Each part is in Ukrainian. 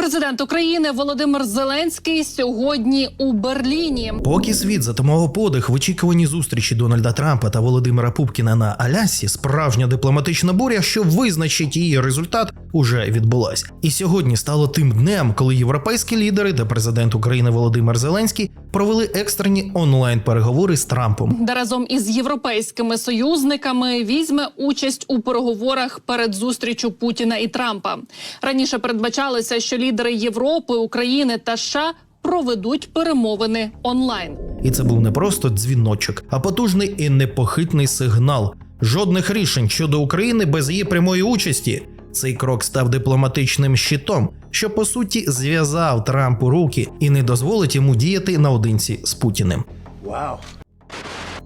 Президент України Володимир Зеленський сьогодні у Берліні. Поки світ затамував подих в очікуванні зустрічі Дональда Трампа та Володимира Пупкіна на Алясі, справжня дипломатична буря, що визначить її результат, уже відбулась. І сьогодні стало тим днем, коли європейські лідери та президент України Володимир Зеленський провели екстрені онлайн переговори з Трампом. де разом із європейськими союзниками візьме участь у переговорах перед зустрічю Путіна і Трампа. Раніше передбачалося, що лідери Європи, України та США проведуть перемовини онлайн. І це був не просто дзвіночок, а потужний і непохитний сигнал. Жодних рішень щодо України без її прямої участі. Цей крок став дипломатичним щитом, що по суті зв'язав Трампу руки і не дозволить йому діяти наодинці з Путіним.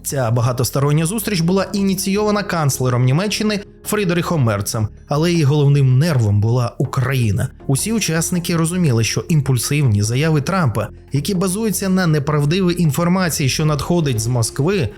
Ця багатостороння зустріч була ініційована канцлером Німеччини Фрідеріхом Мерцем, але її головним нервом була Україна. Усі учасники розуміли, що імпульсивні заяви Трампа, які базуються на неправдивій інформації, що надходить з Москви,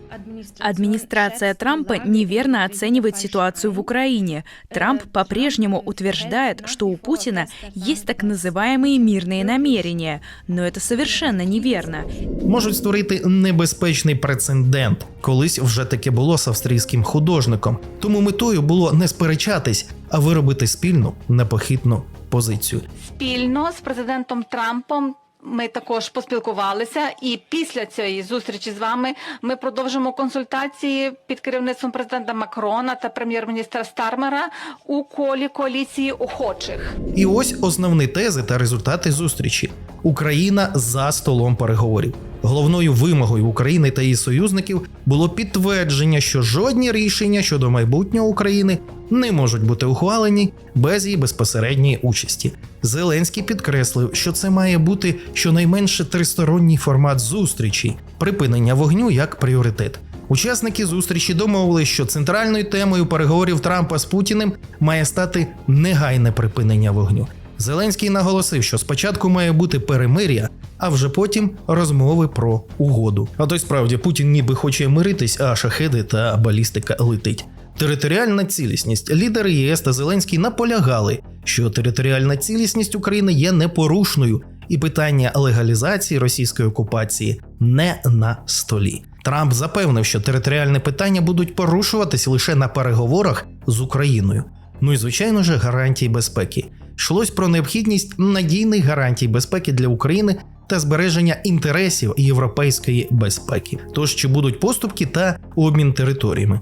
Администрация Трампа неверно оценивает ситуацию в Украине. Трамп по-прежнему утверждает, что у Путина есть так называемые мирные намерения, но это совершенно неверно. можуть створити небезпечний прецедент. Колись вже таке було з австрійським художником. Тому метою було не сперечатись, а виробити спільну непохитну позицію. спільно з президентом Трампом. ми також поспілкувалися, і після цієї зустрічі з вами ми продовжимо консультації під керівництвом президента Макрона та прем'єр-міністра Стармера у колі коаліції охочих. І ось основні тези та результати зустрічі. Україна за столом переговорів. Головною вимогою України та її союзників було підтвердження, що жодні рішення щодо майбутнього України не можуть бути ухвалені без її безпосередньої участі. Зеленський підкреслив, що це має бути щонайменше тристоронній формат зустрічі, припинення вогню як пріоритет. Учасники зустрічі домовились, що центральною темою переговорів Трампа з Путіним має стати негайне припинення вогню. Зеленський наголосив, що спочатку має бути перемир'я, а вже потім розмови про угоду. А то й справді Путін ніби хоче миритись, а шахеди та балістика летить. Територіальна цілісність. Лідери ЄС та Зеленський наполягали, що територіальна цілісність України є непорушною, і питання легалізації російської окупації не на столі. Трамп запевнив, що територіальні питання будуть порушуватись лише на переговорах з Україною. Ну і звичайно ж гарантії безпеки. Йшлось про необхідність надійних гарантій безпеки для України та збереження інтересів європейської безпеки. Тож чи будуть поступки та обмін територіями?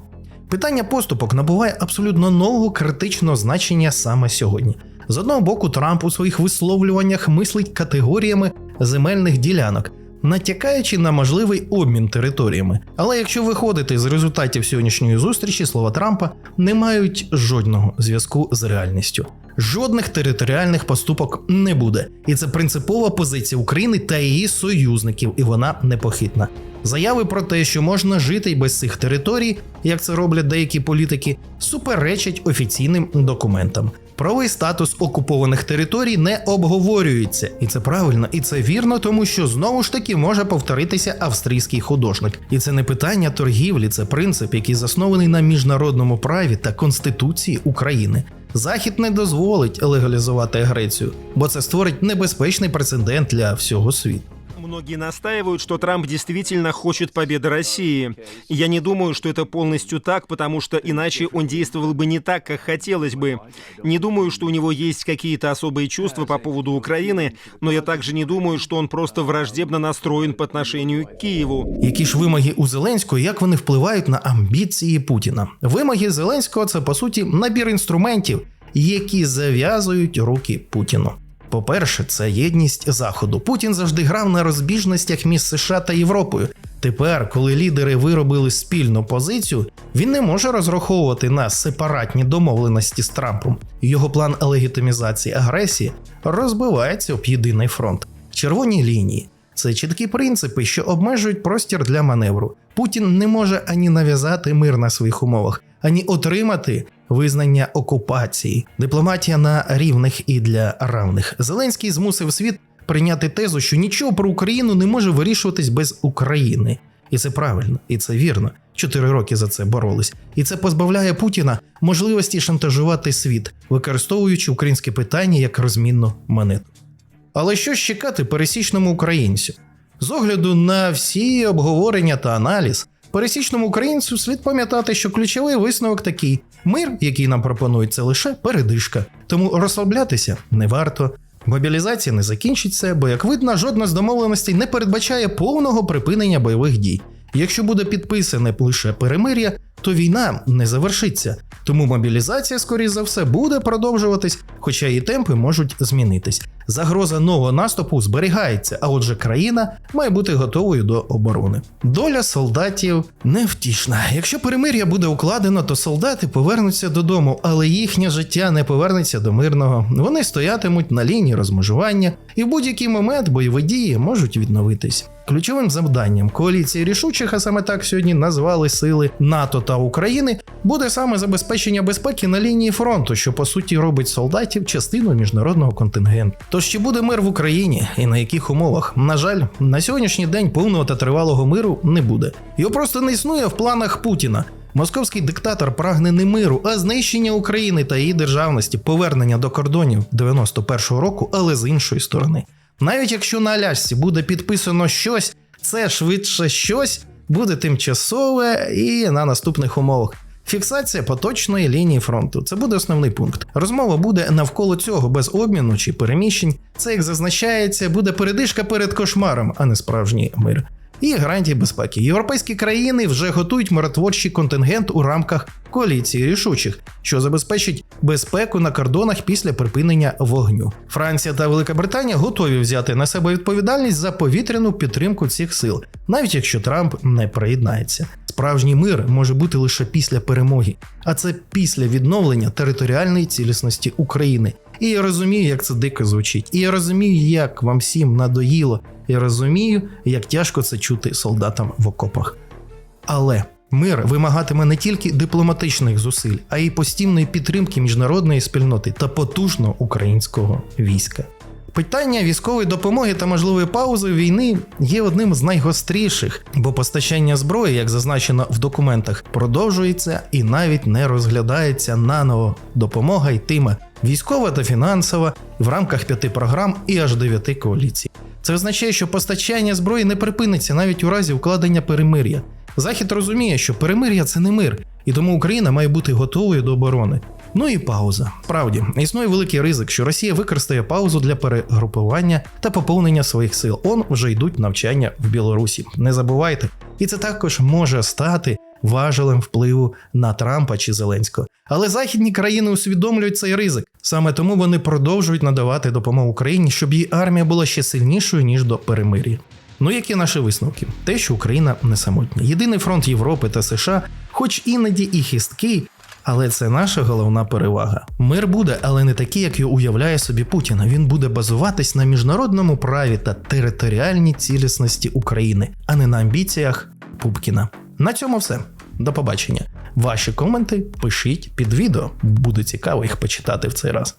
Питання поступок набуває абсолютно нового критичного значення саме сьогодні. З одного боку, Трамп у своїх висловлюваннях мислить категоріями земельних ділянок, натякаючи на можливий обмін територіями. Але якщо виходити з результатів сьогоднішньої зустрічі, слова Трампа не мають жодного зв'язку з реальністю. Жодних територіальних поступок не буде, і це принципова позиція України та її союзників, і вона непохитна. Заяви про те, що можна жити й без цих територій, як це роблять деякі політики, суперечать офіційним документам. Правий статус окупованих територій не обговорюється, і це правильно, і це вірно, тому що знову ж таки може повторитися австрійський художник. І це не питання торгівлі, це принцип, який заснований на міжнародному праві та конституції України. Захід не дозволить легалізувати агресію, бо це створить небезпечний прецедент для всього світу. Многие настаивают, что Трамп действительно хочет победы России. И Я не думаю, что это полностью так, потому что иначе он действовал бы не так, как хотелось бы. Не думаю, что у него есть какие-то особые чувства по поводу Украины, но я также не думаю, что он просто враждебно настроен по отношению к Киеву. Які ж вимоги у Зеленського, як вони впливають на амбіції Путіна? Вимоги Зеленського це по суті набір інструментів, які зав'язують руки Путіну. По-перше, це єдність Заходу. Путін завжди грав на розбіжностях між США та Європою. Тепер, коли лідери виробили спільну позицію, він не може розраховувати на сепаратні домовленості з Трампом. Його план легітимізації агресії розбивається об єдиний фронт. Червоні лінії це чіткі принципи, що обмежують простір для маневру. Путін не може ані нав'язати мир на своїх умовах, ані отримати визнання окупації. Дипломатія на рівних і для равних. Зеленський змусив світ прийняти тезу, що нічого про Україну не може вирішуватись без України. І це правильно, і це вірно. Чотири роки за це боролись. І це позбавляє Путіна можливості шантажувати світ, використовуючи українське питання як розмінну монету. Але що чекати пересічному українцю? З огляду на всі обговорення та аналіз, пересічному українцю слід пам'ятати, що ключовий висновок такий: мир, який нам пропонують, це лише передишка. Тому розслаблятися не варто. Мобілізація не закінчиться, бо, як видно, жодна з домовленостей не передбачає повного припинення бойових дій. Якщо буде підписане лише перемир'я, то війна не завершиться. Тому мобілізація, скоріш за все, буде продовжуватись, хоча її темпи можуть змінитись. Загроза нового наступу зберігається, а отже, країна має бути готовою до оборони. Доля солдатів невтішна. Якщо перемир'я буде укладено, то солдати повернуться додому, але їхнє життя не повернеться до мирного. Вони стоятимуть на лінії розмежування, і в будь-який момент бойові дії можуть відновитись. Ключовим завданням коаліції рішучих, а саме так сьогодні назвали сили НАТО та України, буде саме забезпечення безпеки на лінії фронту, що по суті робить солдатів частиною міжнародного контингенту. Тож чи буде мир в Україні і на яких умовах? На жаль, на сьогоднішній день повного та тривалого миру не буде. Його просто не існує в планах Путіна. Московський диктатор прагне не миру, а знищення України та її державності, повернення до кордонів 91-го року, але з іншої сторони. Навіть якщо на Алясці буде підписано щось, це швидше щось буде тимчасове і на наступних умовах. Фіксація поточної лінії фронту це буде основний пункт. Розмова буде навколо цього без обміну чи переміщень. Це як зазначається, буде передишка перед кошмаром, а не справжній мир. І гарантії безпеки. Європейські країни вже готують миротворчий контингент у рамках коаліції рішучих, що забезпечить безпеку на кордонах після припинення вогню. Франція та Велика Британія готові взяти на себе відповідальність за повітряну підтримку цих сил, навіть якщо Трамп не приєднається. Справжній мир може бути лише після перемоги, а це після відновлення територіальної цілісності України. І я розумію, як це дико звучить. І я розумію, як вам всім надоїло. Я розумію, як тяжко це чути солдатам в окопах. Але мир вимагатиме не тільки дипломатичних зусиль, а й постійної підтримки міжнародної спільноти та потужного українського війська. Питання військової допомоги та можливої паузи війни є одним з найгостріших, бо постачання зброї, як зазначено в документах, продовжується і навіть не розглядається наново. Допомога йтиме військова та фінансова в рамках п'яти програм і аж дев'яти коаліцій. Це означає, що постачання зброї не припиниться навіть у разі укладення перемир'я. Захід розуміє, що перемир'я це не мир, і тому Україна має бути готовою до оборони. Ну і пауза. Справді, існує великий ризик, що Росія використає паузу для перегрупування та поповнення своїх сил. Он вже йдуть навчання в Білорусі. Не забувайте, і це також може стати важелем впливу на Трампа чи Зеленського. Але західні країни усвідомлюють цей ризик. Саме тому вони продовжують надавати допомогу Україні, щоб її армія була ще сильнішою ніж до перемир'я. Ну, які наші висновки? Те, що Україна не самотня. Єдиний фронт Європи та США, хоч іноді і хисткий, але це наша головна перевага. Мир буде, але не такий, як його уявляє собі Путін. Він буде базуватись на міжнародному праві та територіальній цілісності України, а не на амбіціях Пупкіна. На цьому все. До побачення. Ваші коменти пишіть під відео. Буде цікаво їх почитати в цей раз.